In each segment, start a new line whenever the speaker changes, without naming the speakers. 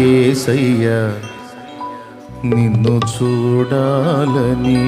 ఏసయ్య నిన్ను చూడాలని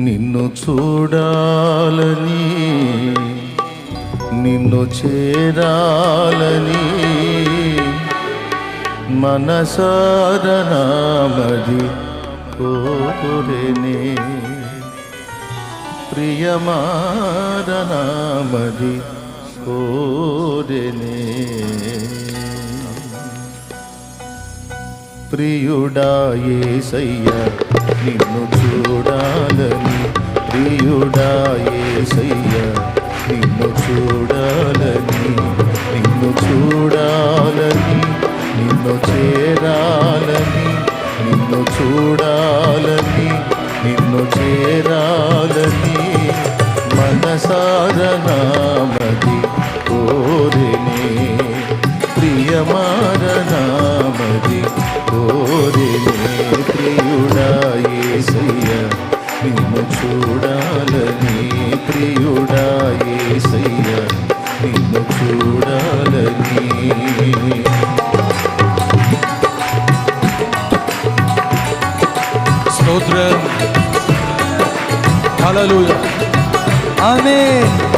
నిన్ను చూడాలని నిన్ను చేరాలని మనసారనామది కోరేనే. ప్రియమారనామది కోరిని. ప్రియుడా ఏసయ్య నిన్ను చూడాలని. ప్రియుడా ఏసయ్య నిన్ను చూడాలని. నిన్ను చూడాలని నిన్ను చేరాలని. నిన్ను చూడాలని నిన్ను చే Aleluia. Amém.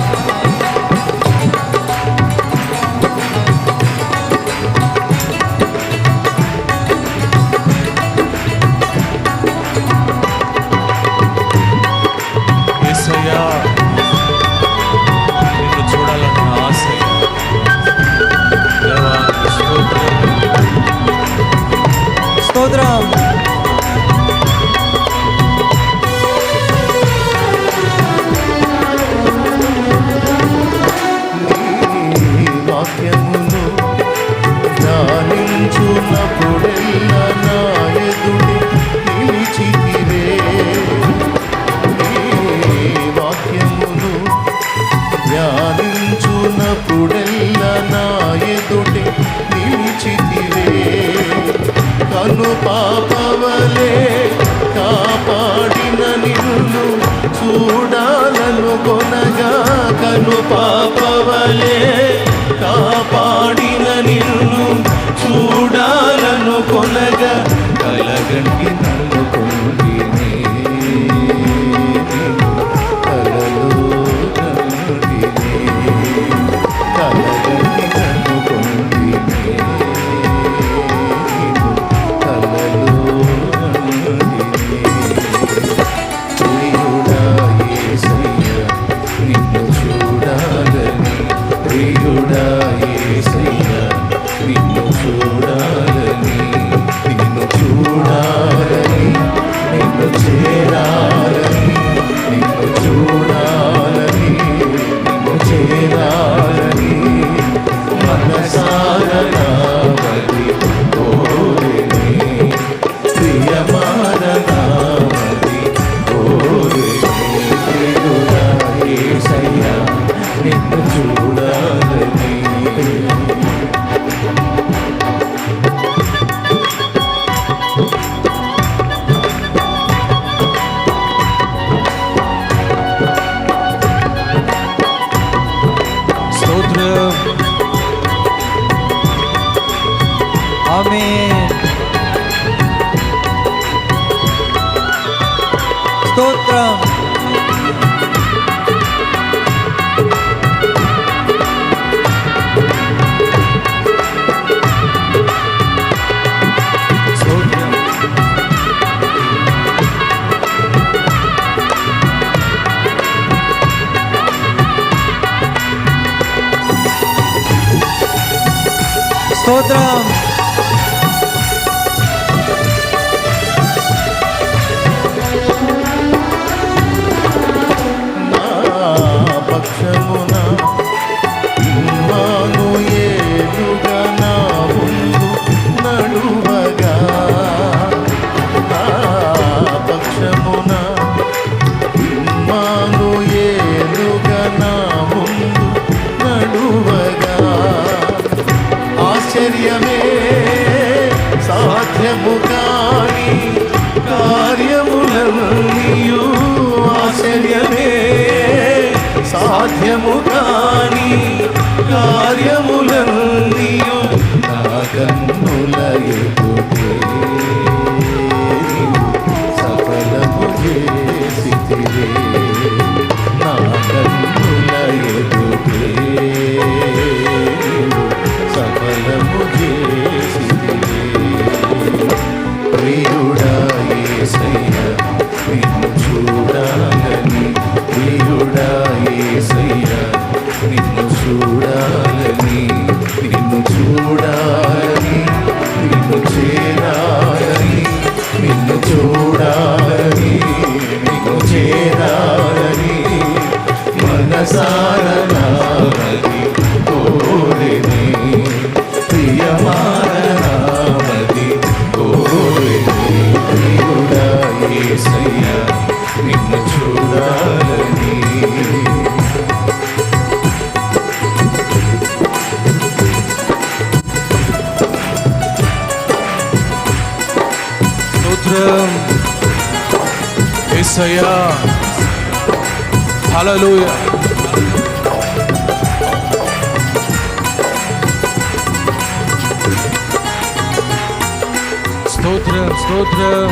பாபவலே காப்பாடின நின் otra సాధ్యము కాని
కార్యములందియు నా ప్రియుడ హలలుయ
స్తోత్రం స్తోత్రం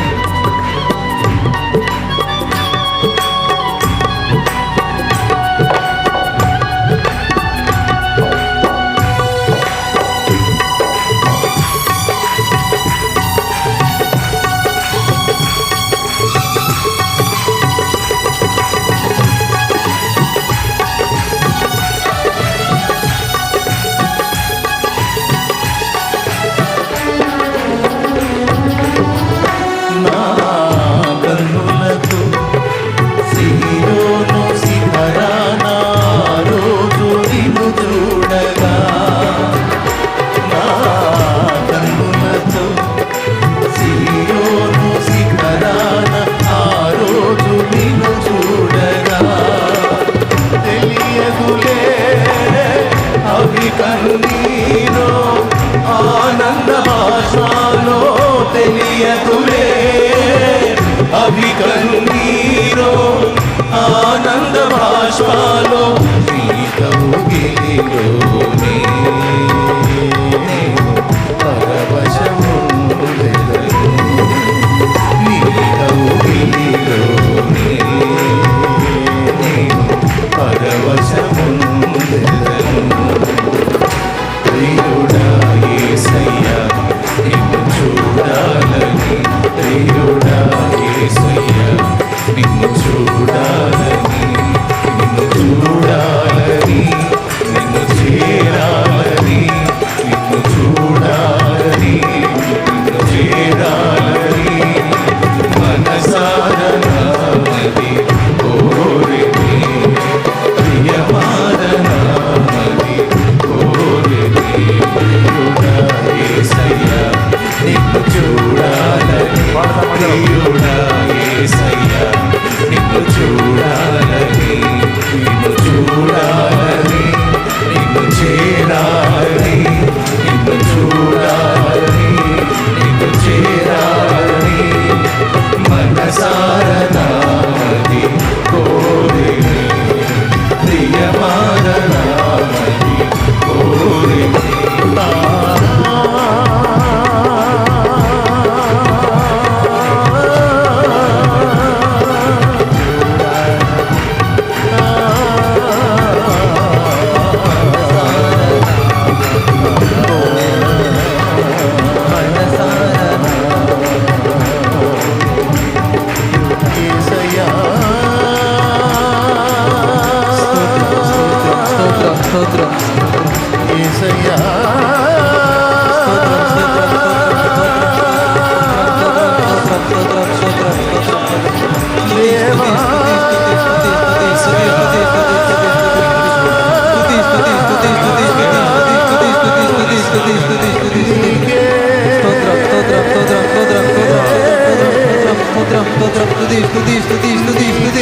స్తోత్రం
స్తుతి స్తుతి స్తుతి స్తుతి స్తుతి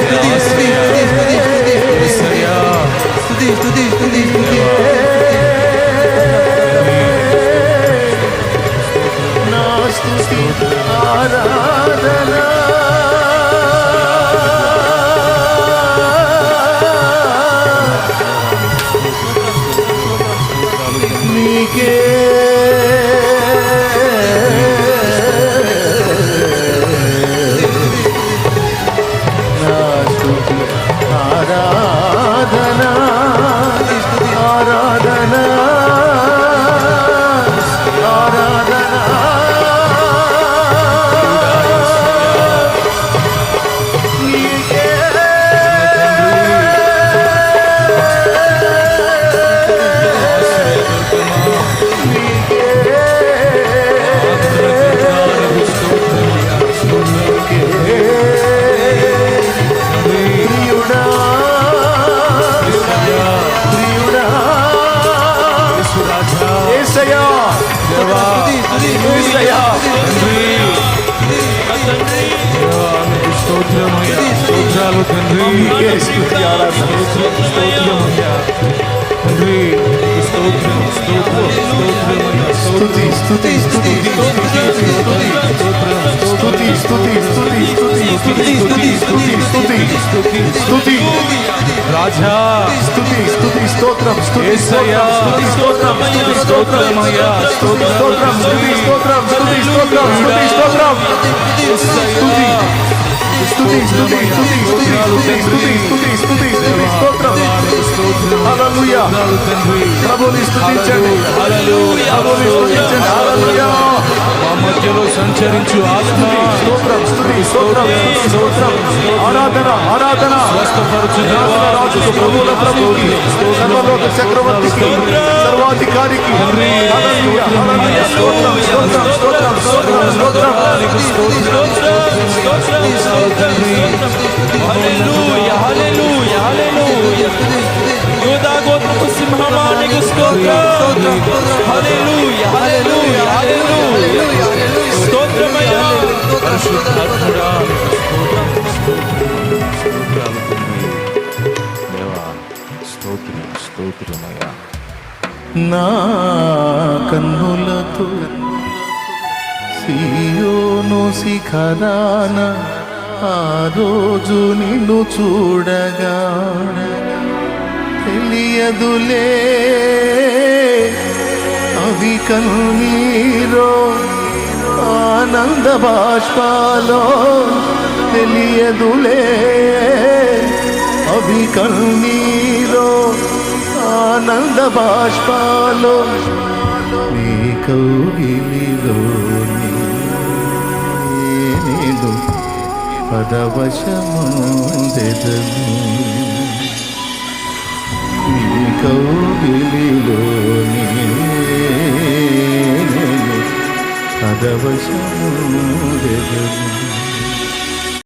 స్తుతి స్తుతి
స్తుతి స్తుతి
స్తుతి
స్తుతి స్తుతి
స్తుతి స్తుతి
స్తుతి
నా స్తుతి ఆరా స్తోత్రాలు తండ్రి
స్తుతి
తండ్రి నీకు స్తోత్రం స్తోత్రం స్తోత్రమయ్యా
స్తుతి స్తుతి స్తుతి స్తుతి స్తుతి స్తుతి స్తుతి స్తుతి స్తుతి స్తుతి స్తుతి
రాజా
స్తుతి స్తుతి స్తోత్రం స్తుతి స్తుతి స్తోత్రం స్తుతి స్తోత్రం స్తుతి స్తోత్రం స్తుతి స్తోత్రం స్తుతి స్తోత్రం స్తుతి స్తోత్రం స్తుతి స్థుతి స్థుతి స్థుతి స్తోత్రాలు తండ్రి స్థుతి స్తోత్రం స్తోత్రం హల్లెలూయా
తండ్రి
ప్రభుని స్తుతించండి
హల్లెలూయా
ప్రభుని స్తుతించండి హల్లెలూయా
మా మధ్యలో సంచరించు ఆత్మ
స్తోత్రం స్తుతి స్తోత్రం స్తోత్రం ఆరాధన ఆరాధన
స్వస్థపరచు
దేవా రాజుకు ప్రభువుల ప్రభువుకి సర్వలోక చక్రవర్తికి సర్వాధికారికి హల్లెలూయా హల్లెలూయా స్తోత్రం స్తోత్రం స్తోత్రం స్తోత్రం స్తోత్రం
హల్లెలూయా హల్లెలూయా హల్లెలూయా యోధా గోత్రపు సింహమా నీకు స్తోత్రం హల్లెలూయా హల్లెలూయా హల్లెలూయా స్తోత్రమయ్యా
పరిశుద్ధాత్ముడా స్తోత్రం స్తోత్రమయ్యా
నా కన్నులతో సీ శిఖరాన ఆ రోజు నిన్ను చూడగా. తెలియదులే అవి కన్నీరో ఆనంద బాష్పాలో. తెలియదులే అవి కన్నీరో ఆనంద బాష్పాలో. నీ కౌగిలిలో ഏതു പദവശമോദെതമു നീ കൗകിലിലോ പദവശമോദെതമു